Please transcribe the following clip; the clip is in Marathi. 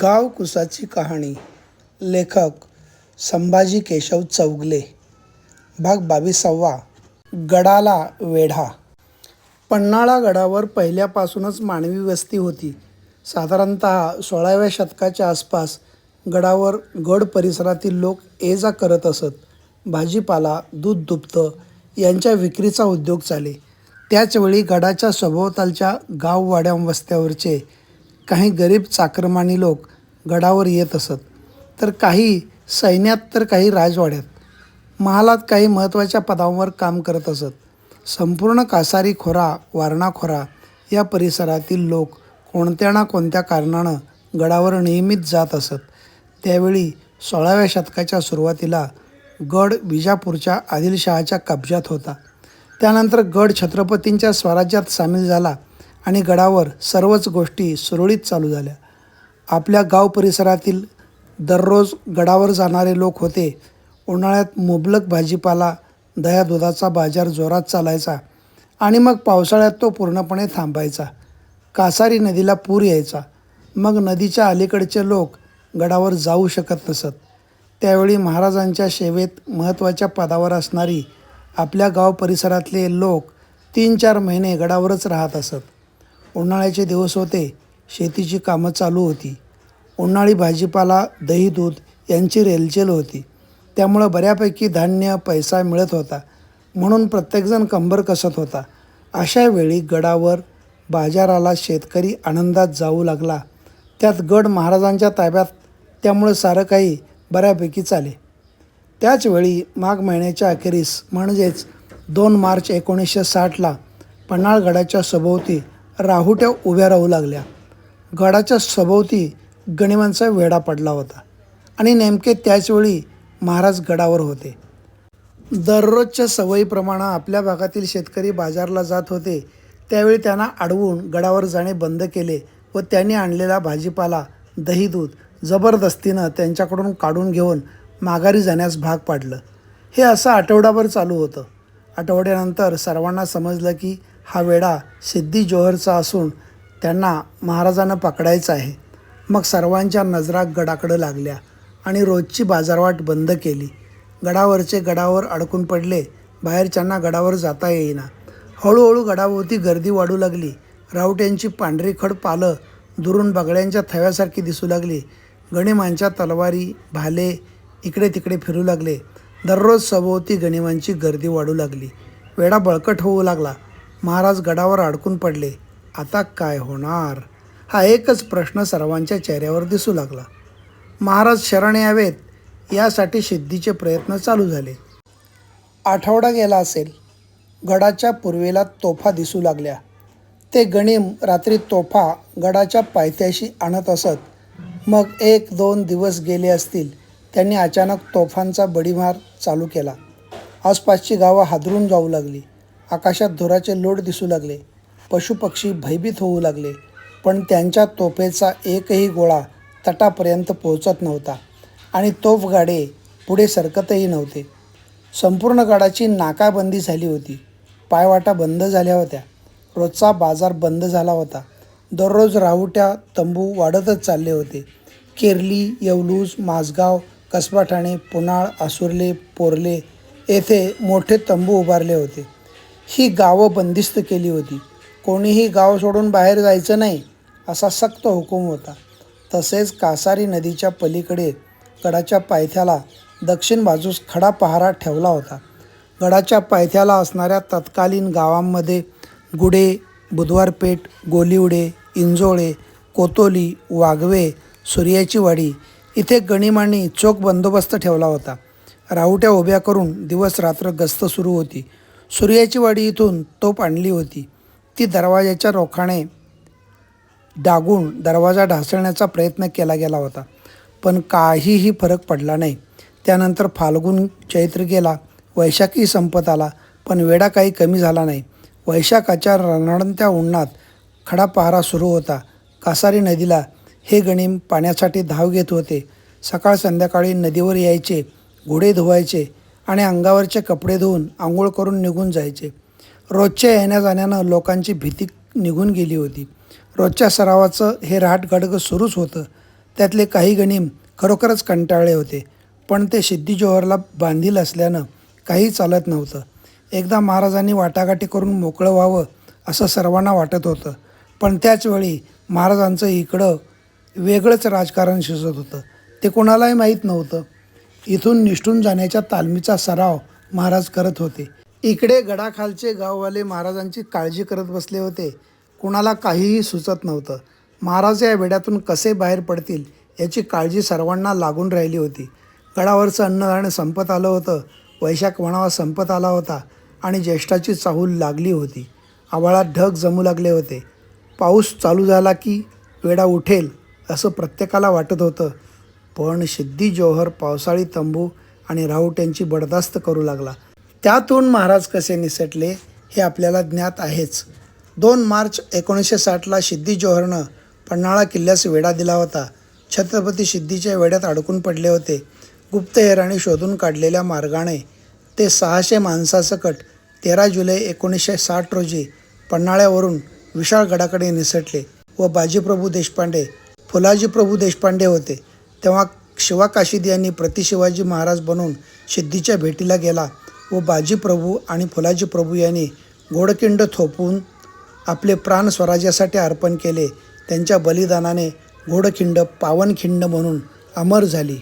गाव कुसाची कहाणी. लेखक संभाजी केशव चौगले. भाग बावीसावा. गडाला वेढा. पन्हाळा गडावर पहिल्यापासूनच मानवी वस्ती होती. साधारणत सोळाव्या शतकाच्या आसपास गडावर गड परिसरातील लोक ये जा करत असत. भाजीपाला दूध दुभतं. यांच्या विक्रीचा उद्योग चाले. त्याचवेळी गडाच्या सभोवतालच्या गाववाड्या वस्त्यावरचे काही गरीब चाकरमानी लोक गडावर येत असत. तर काही सैन्यात तर काही राजवाड्यात. महालात काही महत्त्वाच्या पदांवर काम करत असत. संपूर्ण कासारी खोरा वारणाखोरा या परिसरातील लोक कोणत्या ना कोणत्या कारणानं गडावर नियमित जात असत. त्यावेळी सोळाव्या शतकाच्या सुरुवातीला गड विजापूरच्या आदिलशहाच्या कब्जात होता. त्यानंतर गड छत्रपतींच्या स्वराज्यात सामील झाला आणि गडावर सर्वच गोष्टी सुरळीत चालू झाल्या. आपल्या गाव परिसरातील दररोज गडावर जाणारे लोक होते. उन्हाळ्यात मुबलक भाजीपाला दह्या दुधाचा बाजार जोरात चालायचा आणि मग पावसाळ्यात तो पूर्णपणे थांबायचा. कासारी नदीला पूर यायचा. मग नदीच्या अलीकडचे लोक गडावर जाऊ शकत नसत. त्यावेळी महाराजांच्या सेवेत महत्त्वाच्या पदावर असणारी आपल्या गाव परिसरातले लोक तीन चार महिने गडावरच राहत असत. उन्हाळ्याचे दिवस होते शेतीची कामं चालू होती. उन्हाळी भाजीपाला दही दूध यांची रेलचेल होती. त्यामुळं बऱ्यापैकी धान्य पैसा मिळत होता. म्हणून प्रत्येकजण कंबर कसत होता. अशा वेळी गडावर बाजाराला शेतकरी आनंदात जाऊ लागला. त्यात गड महाराजांच्या ताब्यात त्यामुळं सारं काही बऱ्यापैकी चाले. त्याचवेळी माघ महिन्याच्या अखेरीस म्हणजेच दोन मार्च एकोणीसशे साठला पन्हाळगडाच्या सभोवती राहुट्या उभ्या राहू लागल्या. गडाच्या सभोवती गणिमांचा वेढा पडला होता आणि नेमके त्याचवेळी महाराज गडावर होते. दररोजच्या सवयीप्रमाणे आपल्या भागातील शेतकरी बाजारला जात होते. त्यावेळी त्यांना अडवून गडावर जाणे बंद केले व त्यांनी आणलेला भाजीपाला दही दूध जबरदस्तीनं त्यांच्याकडून काढून घेऊन माघारी जाण्यास भाग पाडलं. हे असं आठवडाभर चालू होतं. आठवड्यानंतर सर्वांना समजलं की हा वेडा सिद्धी जोहरचा असून त्यांना महाराजांना पकडायचं आहे. मग सर्वांच्या नजरा गडाकडं लागल्या आणि रोजची बाजारवाट बंद केली. गडावरचे गडावर अडकून पडले. बाहेरच्यांना गडावर जाता येईना. हळूहळू गडाभोवती गर्दी वाढू लागली. राऊट्यांची पांढरी खड पालं दुरून बगड्यांच्या थव्यासारखी दिसू लागली. गणिमांच्या तलवारी भाले इकडे तिकडे फिरू लागले. दररोज सभोवती गणिमांची गर्दी वाढू लागली. वेडा बळकट होऊ लागला. महाराज गडावर अडकून पडले. आता काय होणार? हा एकच प्रश्न सर्वांच्या चेहऱ्यावर दिसू लागला. महाराज शरण यावेत. यासाठी सिद्धीचे प्रयत्न चालू झाले. आठवडा गेला असेल. गडाच्या पूर्वेला तोफा दिसू लागल्या. ते गणिम रात्री तोफा गडाच्या पायथ्याशी आणत असत. मग एक दोन दिवस गेले असतील त्यांनी अचानक तोफांचा बडीमार चालू केला. आसपासची गावं हादरून जाऊ लागली. आकाशात धुराचे लोट दिसू लागले. पशुपक्षी भयभीत होऊ लागले. पण त्यांच्या तोफेचा एकही गोळा तटापर्यंत पोहोचत नव्हता आणि तोफगाडे पुढे सरकतही नव्हते. संपूर्ण गडाची नाकाबंदी झाली होती. पायवाटा बंद झाल्या होत्या. रोजचा बाजार बंद झाला होता. दररोज राहुट्या तंबू वाढतच चालले होते. केरली येवलूज माझगाव कसबा ठाणे पुनाळ आसुर्ले पोरले येथे मोठे तंबू उभारले होते. ही गावं बंदिस्त केली होती. कोणीही गाव सोडून बाहेर जायचं नाही असा सक्त हुकूम होता. तसेच कासारी नदीच्या पलीकडे गडाच्या पायथ्याला दक्षिण बाजूस खडा पहारा ठेवला होता. गडाच्या पायथ्याला असणाऱ्या तत्कालीन गावांमध्ये गुडे बुधवारपेठ गोलिवडे इंजोळे कोतोली वाघवे सूर्याची वाडी. इथे गणिमांनी चोख बंदोबस्त ठेवला होता. राहुट्या उभ्या करून दिवस रात्र गस्त सुरू होती. सूर्याची वाडी इथून तोप आणली होती. ती दरवाजाच्या रोखाने डागून दरवाजा ढासळण्याचा प्रयत्न केला गेला होता. पण काहीही फरक पडला नाही. त्यानंतर फाल्गुन चैत्र गेला वैशाखी संपत आला पण वेडा काही कमी झाला नाही. वैशाखाच्या रणरणत्या उन्हात खडा पहारा सुरू होता. कासारी नदीला हे गणिम पाण्यासाठी धाव घेत होते. सकाळ संध्याकाळी नदीवर यायचे घोडे धुवायचे आणि अंगावरचे कपडे धुवून आंघोळ करून निघून जायचे. रोजच्या येण्या जाण्यानं लोकांची भीती निघून गेली होती. रोजच्या सरावाचं हे रहाटगडगं सुरूच होतं. त्यातले काही गणिम खरोखरच कंटाळले होते पण ते सिद्धी जोहरला बांधील असल्यानं काही चालत नव्हतं. एकदा महाराजांनी वाटाघाटी करून मोकळं व्हावं असं सर्वांना वाटत होतं. पण त्याचवेळी महाराजांचं इकडं वेगळंच राजकारण शिजत होतं. ते कोणालाही माहीत नव्हतं. इथून निष्ठून जाण्याच्या तालमीचा सराव महाराज करत होते. इकडे गडाखालचे गाववाले महाराजांची काळजी करत बसले होते. कुणाला काहीही सुचत नव्हतं. महाराज या वेड्यातून कसे बाहेर पडतील याची काळजी सर्वांना लागून राहिली होती. गडावरचं अन्नधान्य संपत आलं होतं. वैशाख म्हणावा संपत आला होता आणि ज्येष्ठाची चाहूल लागली होती. आभाळात ढग जमू लागले होते. पाऊस चालू झाला की वेडा उठेल असं प्रत्येकाला वाटत होतं. पण सिद्धी जोहर पावसाळी तंबू आणि राहुट्यांची बडदास्त करू लागला. त्यातून महाराज कसे निसटले हे आपल्याला ज्ञात आहेच. दोन मार्च एकोणीसशे साठला सिद्धी जोहरनं पन्हाळा किल्ल्यास वेढा दिला होता. छत्रपती सिद्धीच्या वेड्यात अडकून पडले होते. गुप्तहेराने शोधून काढलेल्या मार्गाने ते सहाशे माणसासकट तेरा जुलै एकोणीसशे साठ रोजी पन्हाळ्यावरून विशाळगडाकडे निसटले व बाजीप्रभू देशपांडे फुलाजी प्रभू देशपांडे होते. तेव्हा शिवा काशीद यांनी प्रतिशिवाजी महाराज बनून सिद्धीच्या भेटीला गेला व बाजीप्रभू आणि फुलाजी प्रभू यांनी घोडकिंड थोपून आपले प्राण स्वराज्यासाठी अर्पण केले. त्यांच्या बलिदानाने घोडखिंड पावनखिंड म्हणून अमर झाली.